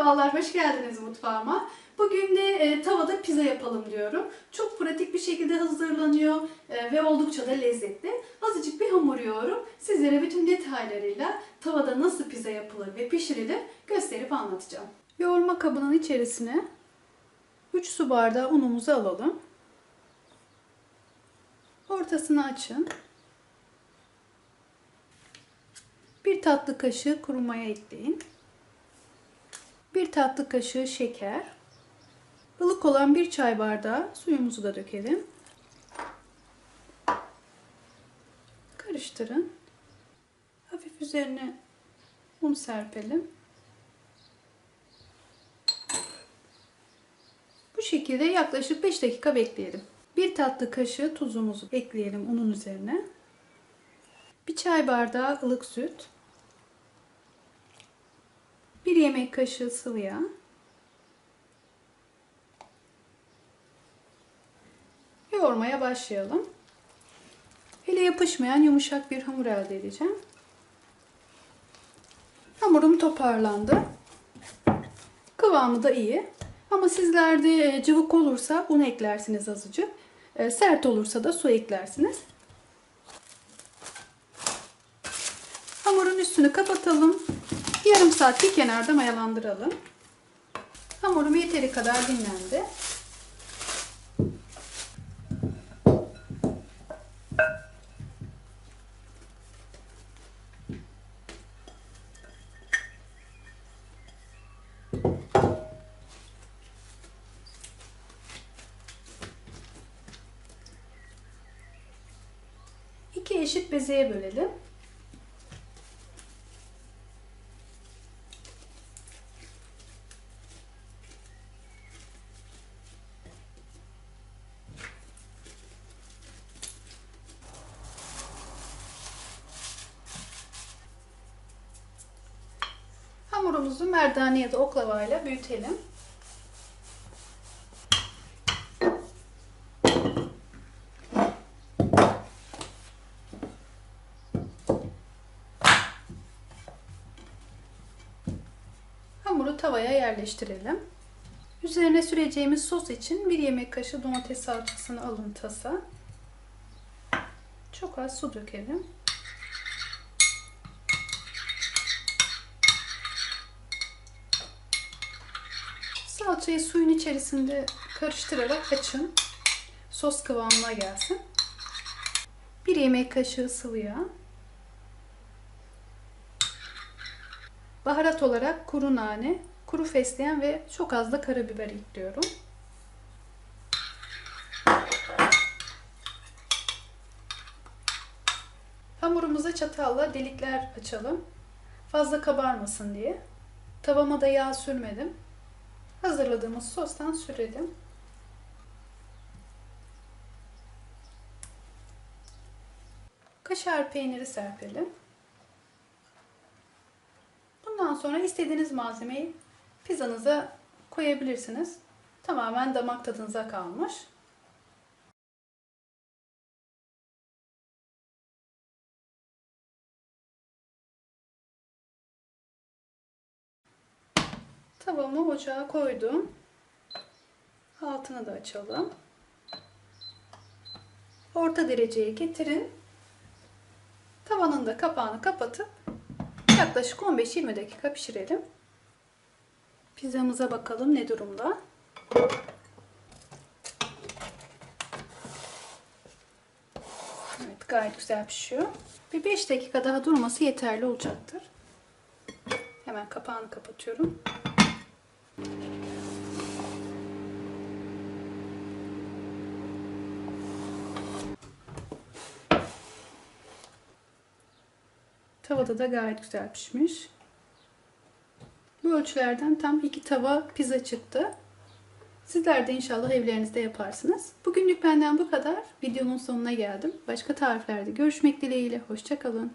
Merhabalar, hoş geldiniz mutfağıma. Bugün de e, tavada pizza yapalım diyorum. Çok pratik bir şekilde hazırlanıyor e, ve oldukça da lezzetli. Azıcık bir hamur yoğurup sizlere bütün detaylarıyla tavada nasıl pizza yapılır ve pişirilir gösterip anlatacağım. Yoğurma kabının içerisine 3 su bardağı unumuzu alalım. Ortasını açın. Bir tatlı kaşığı kuru maya ekleyin. Bir tatlı kaşığı şeker. Ilık olan bir çay bardağı suyumuzu da dökelim. Karıştırın. Hafif üzerine un serpelim. Bu şekilde yaklaşık 5 dakika bekleyelim. Bir tatlı kaşığı tuzumuzu ekleyelim unun üzerine. Bir çay bardağı ılık süt. Bir yemek kaşığı sıvı yağ. Yoğurmaya başlayalım. Ele yapışmayan yumuşak bir hamur elde edeceğim. Hamurum toparlandı. Kıvamı da iyi. Ama sizlerde cıvık olursa un eklersiniz azıcık. E, Sert olursa da su eklersiniz. Hamurun üstünü kapatalım. Yarım saat bir kenarda mayalandıralım. Hamurum yeteri kadar dinlendi. İki eşit bezeye bölelim. Hamurumuzu merdane ya da oklavayla büyütelim. Hamuru tavaya yerleştirelim. Üzerine süreceğimiz sos için bir yemek kaşığı domates salçasını alın tasa. Çok az su dökelim. Salçayı suyun içerisinde karıştırarak açın. Sos kıvamına gelsin. Bir yemek kaşığı sıvı yağ. Baharat olarak kuru nane, kuru fesleğen ve çok az da karabiber ekliyorum. Hamurumuza çatalla delikler açalım. Fazla kabarmasın diye. Tavama da yağ sürmedim. Hazırladığımız sostan sürelim. Kaşar peyniri serpelim. Bundan sonra istediğiniz malzemeyi pizzanıza koyabilirsiniz. Tamamen damak tadınıza kalmış. Tavamı ocağa koydum. Altını da açalım. Orta dereceye getirin. Tavanın da kapağını kapatıp yaklaşık 15-20 dakika pişirelim. Pizzamıza bakalım ne durumda. Evet gayet güzel pişiyor. Bir 5 dakika daha durması yeterli olacaktır. Hemen kapağını kapatıyorum. Tavada da gayet güzel pişmiş. Bu ölçülerden tam iki tava pizza çıktı. Sizler de inşallah evlerinizde yaparsınız. Bugünlük benden bu kadar. Videomun sonuna geldim. Başka tariflerde görüşmek dileğiyle. Hoşçakalın.